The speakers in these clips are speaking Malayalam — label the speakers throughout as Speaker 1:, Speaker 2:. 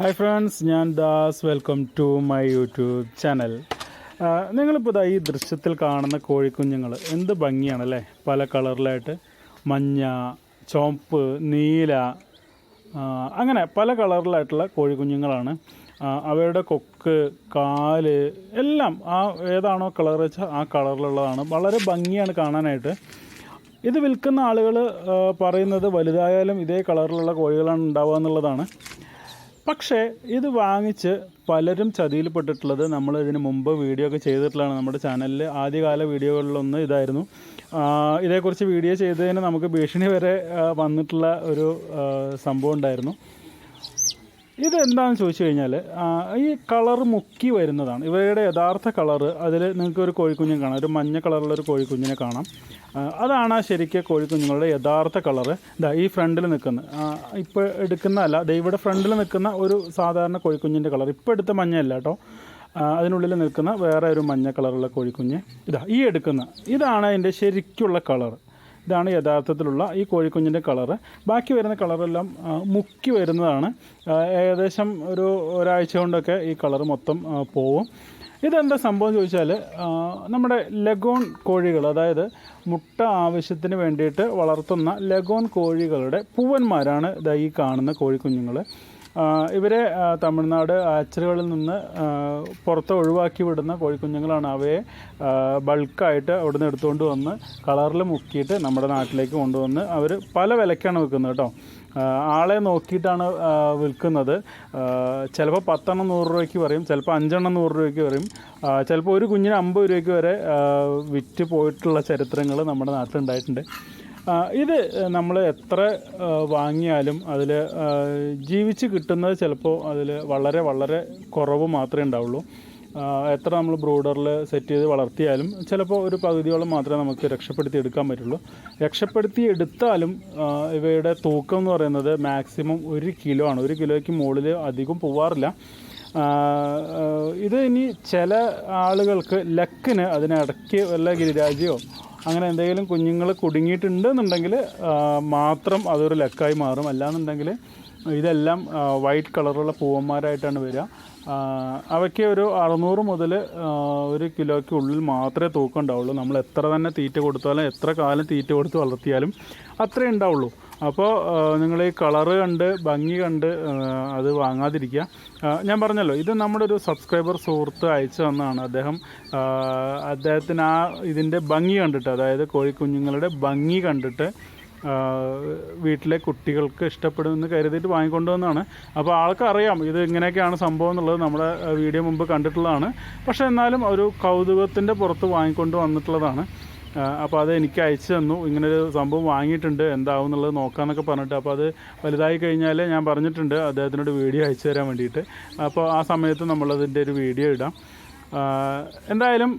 Speaker 1: ഹായ് ഫ്രണ്ട്സ് ഞാൻ Das. Welcome to my YouTube channel നിങ്ങളിപ്പോൾ ഇതാ ഈ ദൃശ്യത്തിൽ കാണുന്ന കോഴിക്കുഞ്ഞുങ്ങൾ എന്ത് ഭംഗിയാണല്ലേ? പല കളറിലായിട്ട് മഞ്ഞ ചുവപ്പ് നീല അങ്ങനെ പല കളറിലായിട്ടുള്ള കോഴിക്കുഞ്ഞുങ്ങളാണ്. അവയുടെ കൊക്ക് കാൽ എല്ലാം ആ ഏതാണോ കളർ വെച്ചാൽ ആ കളറിലുള്ളതാണ്. വളരെ ഭംഗിയാണ് കാണാനായിട്ട്. ഇത് വിൽക്കുന്ന ആളുകൾ പറയുന്നത് വലുതായാലും ഇതേ കളറിലുള്ള കോഴികളാണ് ഉണ്ടാവുക എന്നുള്ളതാണ്. പക്ഷേ ഇത് വാങ്ങിച്ച് പലരും ചതിയിൽപ്പെട്ടിട്ടുള്ളത് നമ്മൾ ഇതിന് മുമ്പ് വീഡിയോ ഒക്കെ ചെയ്തിട്ടുള്ളതാണ് നമ്മുടെ ചാനലിൽ ആദ്യകാല വീഡിയോകളിലൊന്ന് ഇതായിരുന്നു. ഇതേക്കുറിച്ച് വീഡിയോ ചെയ്തതിന് നമുക്ക് ഭീഷണി വരെ വന്നിട്ടുള്ള ഒരു സംഭവം ഉണ്ടായിരുന്നു. ഇതെന്താണെന്ന് ചോദിച്ചു കഴിഞ്ഞാൽ ഈ കളർ മുക്കി വരുന്നതാണ്. ഇവയുടെ യഥാർത്ഥ കളർ അതിൽ നിങ്ങൾക്ക് ഒരു കോഴിക്കുഞ്ഞിനെ കാണാം. ഒരു മഞ്ഞ കളറുള്ള ഒരു കോഴിക്കുഞ്ഞിനെ കാണാം. അതാണ് ശരിക്കും കോഴിക്കുഞ്ഞുങ്ങളുടെ യഥാർത്ഥ കളർ ഇതാ ഈ ഫ്രണ്ടിൽ നിൽക്കുന്ന ഇപ്പോൾ എടുക്കുന്നതല്ല ദേ ഇവിടെ ഫ്രണ്ടിൽ നിൽക്കുന്ന ഒരു സാധാരണ കോഴിക്കുഞ്ഞിന്റെ കളർ ഇപ്പോൾ എടുത്ത മഞ്ഞയല്ല കേട്ടോ. അതിനുള്ളിൽ നിൽക്കുന്ന വേറെ ഒരു മഞ്ഞ കളറുള്ള കോഴിക്കുഞ്ഞ്. ഇതാ ഈ എടുക്കുന്ന ഇതാണ് അതിന്റെ ശരിക്കുള്ള കളർ ഇതാണ് യഥാർത്ഥത്തിലുള്ള ഈ കോഴിക്കുഞ്ഞിന്റെ കളറ്. ബാക്കി വരുന്ന കളറെല്ലാം മുക്കി വരുന്നതാണ്. ഏകദേശം ഒരു ഒരാഴ്ച കൊണ്ടൊക്കെ ഈ കളർ മൊത്തം പോവും. ഇതെന്താ സംഭവം ചോദിച്ചാൽ നമ്മുടെ ലഗോൺ കോഴികൾ അതായത് മുട്ട ആവശ്യത്തിന് വേണ്ടിയിട്ട് വളർത്തുന്ന ലഗോൺ കോഴികളുടെ പൂവന്മാരാണ് ഇതായി കാണുന്ന കോഴിക്കുഞ്ഞുങ്ങൾ ഇവരെ തമിഴ്നാട് ആച്ചറുകളിൽ നിന്ന് പുറത്ത് ഒഴിവാക്കി വിടുന്ന കോഴിക്കുഞ്ഞുങ്ങളാണ് അവയെ ബൾക്കായിട്ട് അവിടുന്ന് എടുത്തുകൊണ്ട് വന്ന് കളറിൽ മുക്കിയിട്ട് നമ്മുടെ നാട്ടിലേക്ക് കൊണ്ടുവന്ന് അവർ പല വിലക്കാണ് വിൽക്കുന്നത് കേട്ടോ. ആളെ നോക്കിയിട്ടാണ് വിൽക്കുന്നത്. ചിലപ്പോൾ പത്തെണ്ണം നൂറ് രൂപയ്ക്ക് പറയും ചിലപ്പോൾ അഞ്ചെണ്ണം നൂറ് രൂപയ്ക്ക് പറയും. ചിലപ്പോൾ ഒരു കുഞ്ഞിന് അമ്പത് രൂപയ്ക്ക് വരെ വിറ്റ് പോയിട്ടുള്ള ചരിത്രങ്ങൾ നമ്മുടെ നാട്ടിലുണ്ടായിട്ടുണ്ട്. ഇത് നമ്മൾ എത്ര വാങ്ങിയാലും അതിൽ ജീവിച്ച് കിട്ടുന്നത് ചിലപ്പോൾ അതിൽ വളരെ വളരെ കുറവ് മാത്രമേ ഉണ്ടാവുള്ളൂ. എത്ര നമ്മൾ ബ്രൂഡറിൽ സെറ്റ് ചെയ്ത് വളർത്തിയാലും ചിലപ്പോൾ ഒരു പകുതിയോളം മാത്രമേ നമുക്ക് രക്ഷപ്പെടുത്തി എടുക്കാൻ പറ്റുള്ളൂ. രക്ഷപ്പെടുത്തി എടുത്താലും ഇവയുടെ തൂക്കം എന്ന് പറയുന്നത് മാക്സിമം ഒരു കിലോ ആണ്. ഒരു കിലോയ്ക്ക് മുകളിൽ അധികം പോവാറില്ല. ഇത് ഇനി ചില ആളുകൾക്ക് ലക്കിന് അതിനിടയ്ക്ക് വല്ല ഗിരിരാജിയോ അങ്ങനെ എന്തെങ്കിലും കുഞ്ഞുങ്ങൾ കുടുങ്ങിയിട്ടുണ്ടെന്നുണ്ടെങ്കിൽ മാത്രം അതൊരു ലക്കായി മാറും. അല്ലാന്നുണ്ടെങ്കിൽ ഇതെല്ലാം വൈറ്റ് കളറുള്ള പൂവന്മാരായിട്ടാണ് വരിക. അവയ്ക്ക് ഒരു അറുന്നൂറ് മുതൽ ഒരു കിലോയ്ക്ക് ഉള്ളിൽ മാത്രമേ തൂക്കം ഉണ്ടാവുള്ളൂ. നമ്മൾ എത്ര തന്നെ തീറ്റ കൊടുത്താലും എത്ര കാലം തീറ്റ കൊടുത്ത് വളർത്തിയാലും അത്രേ ഉണ്ടാവുള്ളൂ. അപ്പോൾ നിങ്ങൾ ഈ കളറ് കണ്ട് ഭംഗി കണ്ട് അത് വാങ്ങാതിരിക്കുക ഞാൻ പറഞ്ഞല്ലോ ഇത് നമ്മുടെ ഒരു സബ്സ്ക്രൈബർ സുഹൃത്ത് അയച്ചു തന്നതാണ് അദ്ദേഹം. അദ്ദേഹത്തിന് ആ ഇതിന്റെ ഭംഗി കണ്ടിട്ട് അതായത് കോഴിക്കുഞ്ഞുങ്ങളുടെ ഭംഗി കണ്ടിട്ട് വീട്ടിലെ കുട്ടികൾക്ക് ഇഷ്ടപ്പെടുമെന്ന് കരുതിയിട്ട് വാങ്ങിക്കൊണ്ടുവന്നാണ് അപ്പോൾ ആൾക്കറിയാം ഇത് ഇങ്ങനെയൊക്കെയാണ് സംഭവം എന്നുള്ളത് നമ്മുടെ വീഡിയോ മുമ്പ് കണ്ടിട്ടുള്ളതാണ്. പക്ഷേ എന്നാലും ഒരു കൗതുകത്തിന്റെ പുറത്ത് വാങ്ങിക്കൊണ്ട് വന്നിട്ടുള്ളതാണ്. അപ്പോൾ അത് എനിക്ക് അയച്ചു തന്നു. ഇങ്ങനൊരു സംഭവം വാങ്ങിയിട്ടുണ്ട്. എന്താവും എന്നുള്ളത് നോക്കാമെന്നൊക്കെ പറഞ്ഞിട്ട്. അപ്പോൾ അത് വലുതായി കഴിഞ്ഞാൽ ഞാൻ പറഞ്ഞിട്ടുണ്ട്. അദ്ദേഹത്തിനോട് വീഡിയോ അയച്ചു തരാൻ വേണ്ടിയിട്ട്. അപ്പോൾ ആ സമയത്ത് നമ്മളതിന്റെ ഒരു വീഡിയോ ഇടാം. എന്തായാലും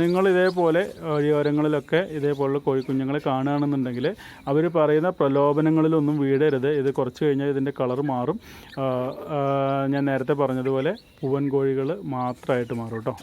Speaker 1: നിങ്ങൾ ഇതേപോലെ വഴിയോരങ്ങളിലൊക്കെ ഇതേപോലുള്ള കോഴിക്കുഞ്ഞുങ്ങളെ കാണുകയാണെന്നുണ്ടെങ്കിൽ അവർ പറയുന്ന പ്രലോഭനങ്ങളിലൊന്നും വീടരുത്. ഇത് കുറച്ച് കഴിഞ്ഞാൽ ഇതിന്റെ കളർ മാറും. ഞാൻ നേരത്തെ പറഞ്ഞതുപോലെ പൂവൻ കോഴികൾ മാത്രമായിട്ട് മാറും കേട്ടോ